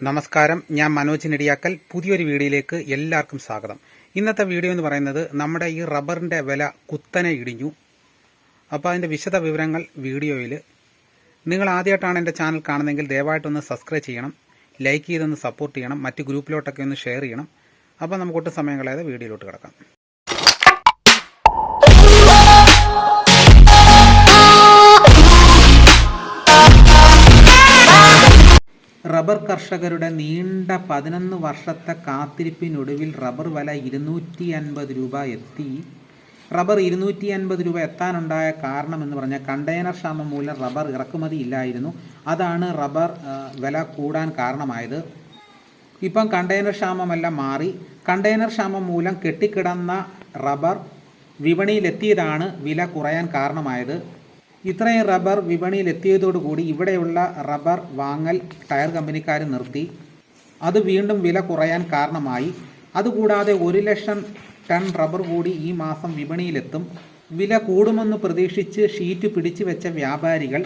നമസ്കാരം. ഞാൻ മനോജ് നെടിയാക്കൽ. പുതിയൊരു വീഡിയോയിലേക്ക് എല്ലാവർക്കും സ്വാഗതം. ഇന്നത്തെ വീഡിയോ എന്ന് പറയുന്നത് നമ്മുടെ ഈ റബ്ബറിന്റെ വില കുത്തനെ ഇടിഞ്ഞു. അപ്പോൾ അതിന്റെ വിശദ വിവരങ്ങൾ വീഡിയോയിൽ നിങ്ങൾ ആദ്യമായിട്ടാണ് എന്റെ ചാനൽ കാണുന്നതെങ്കിൽ ദയവായിട്ടൊന്ന് സബ്സ്ക്രൈബ് ചെയ്യണം. ലൈക്ക് ചെയ്തൊന്ന് സപ്പോർട്ട് ചെയ്യണം. മറ്റ് ഗ്രൂപ്പിലോട്ടൊക്കെ ഒന്ന് ഷെയർ ചെയ്യണം. അപ്പോൾ നമുക്ക് ഒട്ടും സമയം കളയാതെ വീഡിയോയിലോട്ട് കിടക്കാം. റബ്ബർ കർഷകരുടെ നീണ്ട പതിനൊന്ന് വർഷത്തെ കാത്തിരിപ്പിനൊടുവിൽ റബ്ബർ വില ഇരുന്നൂറ്റി അൻപത് രൂപ എത്തി. റബ്ബർ ഇരുന്നൂറ്റി അൻപത് രൂപ എത്താനുണ്ടായ കാരണം എന്ന് പറഞ്ഞാൽ കണ്ടെയ്നർ ക്ഷാമം മൂലം റബ്ബർ ഇറക്കുമതി ഇല്ലായിരുന്നു. അതാണ് റബ്ബർ വില കൂടാൻ കാരണമായത്. ഇപ്പം കണ്ടെയ്നർ ക്ഷാമമെല്ലാം മാറി. കണ്ടെയ്നർ ക്ഷാമം മൂലം കെട്ടിക്കിടന്ന റബ്ബർ വിപണിയിലെത്തിയതാണ് വില കുറയാൻ കാരണമായത്. ഇത്രയും റബ്ബർ വിപണിയിൽ എത്തിയതോടുകൂടി ഇവിടെയുള്ള റബ്ബർ വാങ്ങൽ ടയർ കമ്പനിക്കാർ നിർത്തി. അത് വീണ്ടും വില കുറയാൻ കാരണമായി. അതുകൂടാതെ ഒരു ലക്ഷം ടൺ റബ്ബർ കൂടി ഈ മാസം വിപണിയിലെത്തും. വില കൂടുമെന്ന് പ്രതീക്ഷിച്ച് ഷീറ്റ് പിടിച്ചു വെച്ച വ്യാപാരികൾ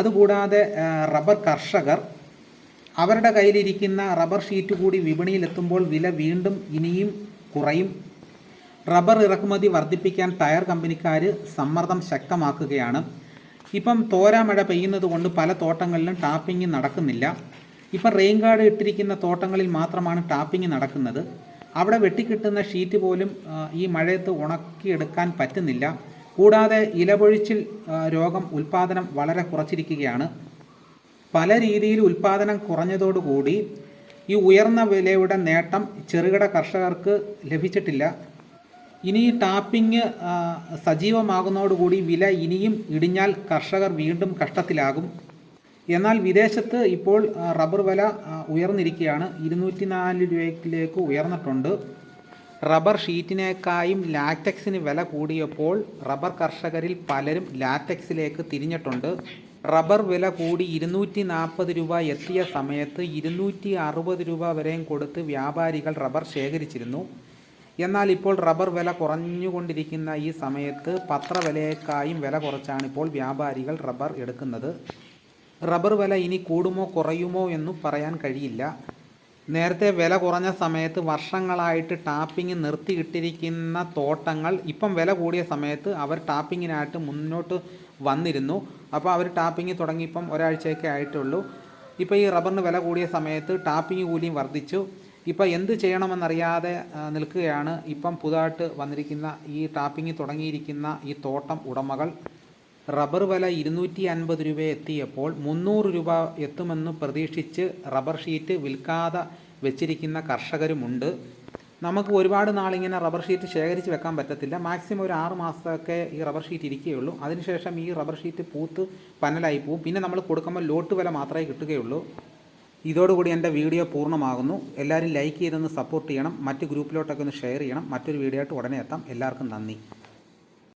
അതുകൂടാതെ റബ്ബർ കർഷകർ അവരുടെ കയ്യിലിരിക്കുന്ന റബ്ബർ ഷീറ്റ് കൂടി വിപണിയിലെത്തുമ്പോൾ വില വീണ്ടും ഇനിയും കുറയും. റബ്ബർ ഇറക്കുമതി വർദ്ധിപ്പിക്കാൻ ടയർ കമ്പനിക്കാർ സമ്മർദ്ദം ശക്തമാക്കുകയാണ്. ഇപ്പം തോരാമഴ പെയ്യുന്നത് കൊണ്ട് പല തോട്ടങ്ങളിലും ടാപ്പിംഗ് നടക്കുന്നില്ല. ഇപ്പം റെയിൻ ഗാർഡ് ഇട്ടിരിക്കുന്ന തോട്ടങ്ങളിൽ മാത്രമാണ് ടാപ്പിംഗ് നടക്കുന്നത്. അവിടെ വെട്ടിക്കിട്ടുന്ന ഷീറ്റ് പോലും ഈ മഴയത്ത് ഉണക്കിയെടുക്കാൻ പറ്റുന്നില്ല. കൂടാതെ ഇലപൊഴിച്ചിൽ രോഗം ഉൽപ്പാദനം വളരെ കുറച്ചിരിക്കുകയാണ്. പല രീതിയിൽ ഉൽപ്പാദനം കുറഞ്ഞതോടുകൂടി ഈ ഉയർന്ന വിലയുടെ നേട്ടം ചെറുകിട കർഷകർക്ക് ലഭിച്ചിട്ടില്ല. ഇനി ടാപ്പിംഗ് സജീവമാകുന്നതോടുകൂടി വില ഇനിയും ഇടിഞ്ഞാൽ കർഷകർ വീണ്ടും കഷ്ടത്തിലാകും. എന്നാൽ വിദേശത്ത് ഇപ്പോൾ റബ്ബർ വില ഉയർന്നിരിക്കുകയാണ്. ഇരുന്നൂറ്റി നാല് രൂപയിലേക്ക് ഉയർന്നിട്ടുണ്ട്. റബ്ബർ ഷീറ്റിനേക്കായും ലാറ്റക്സിന് വില കൂടിയപ്പോൾ റബ്ബർ കർഷകരിൽ പലരും ലാറ്റക്സിലേക്ക് തിരിഞ്ഞിട്ടുണ്ട്. റബ്ബർ വില കൂടി ഇരുന്നൂറ്റി നാൽപ്പത് രൂപ എത്തിയ സമയത്ത് ഇരുന്നൂറ്റി അറുപത് രൂപ വരെയും കൊടുത്ത് വ്യാപാരികൾ റബ്ബർ ശേഖരിച്ചിരുന്നു. എന്നാൽ ഇപ്പോൾ റബ്ബർ വില കുറഞ്ഞുകൊണ്ടിരിക്കുന്ന ഈ സമയത്ത് പത്രവിലയേക്കായും വില കുറച്ചാണ് ഇപ്പോൾ വ്യാപാരികൾ റബ്ബർ എടുക്കുന്നത്. റബ്ബർ വില ഇനി കൂടുമോ കുറയുമോ എന്ന് പറയാൻ കഴിയില്ല. നേരത്തെ വില കുറഞ്ഞ സമയത്ത് വർഷങ്ങളായിട്ട് ടാപ്പിംഗ് നിർത്തിയിട്ടിരിക്കുന്ന തോട്ടങ്ങൾ ഇപ്പം വില കൂടിയ സമയത്ത് അവർ ടാപ്പിങ്ങിനായിട്ട് മുന്നോട്ട് വന്നിരുന്നു. അപ്പോൾ അവർ ടാപ്പിംഗ് തുടങ്ങിയപ്പം ഒരാഴ്ചയൊക്കെ ആയിട്ടുള്ളൂ. ഇപ്പോൾ ഈ റബ്ബറിന് വില കൂടിയ സമയത്ത് ടാപ്പിംഗ് കൂലിയും വർദ്ധിച്ചു. ഇപ്പോൾ എന്ത് ചെയ്യണമെന്നറിയാതെ നിൽക്കുകയാണ്. ഇപ്പം പുതുതായിട്ട് വന്നിരിക്കുന്ന ഈ ടാപ്പിംഗ് തുടങ്ങിയിരിക്കുന്ന ഈ തോട്ടം ഉടമകൾ റബ്ബർ വില ഇരുന്നൂറ്റി അൻപത് രൂപ എത്തിയപ്പോൾ മുന്നൂറ് രൂപ എത്തുമെന്ന് പ്രതീക്ഷിച്ച് റബ്ബർ ഷീറ്റ് വിൽക്കാതെ വെച്ചിരിക്കുന്ന കർഷകരുമുണ്ട്. നമുക്ക് ഒരുപാട് നാളിങ്ങനെ റബ്ബർ ഷീറ്റ് ശേഖരിച്ച് വെക്കാൻ പറ്റത്തില്ല. മാക്സിമം ഒരു ആറ് മാസമൊക്കെ ഈ റബ്ബർ ഷീറ്റ് ഇരിക്കുകയുള്ളൂ. അതിനുശേഷം ഈ റബ്ബർ ഷീറ്റ് പൂത്ത് പനലായി പോവും. പിന്നെ നമ്മൾ കൊടുക്കുമ്പോൾ ലോട്ട് വില മാത്രമേ കിട്ടുകയുള്ളൂ. ഇതോടുകൂടി എന്റെ വീഡിയോ പൂർണമാകുന്നു. എല്ലാവരും ലൈക്ക് ചെയ്തൊന്ന് സപ്പോർട്ട് ചെയ്യണം. മറ്റ് ഗ്രൂപ്പിലോട്ടൊക്കെ ഒന്ന് ഷെയർ ചെയ്യണം. മറ്റൊരു വീഡിയോ ആയിട്ട് ഉടനെ എത്താം. എല്ലാവർക്കും നന്ദി.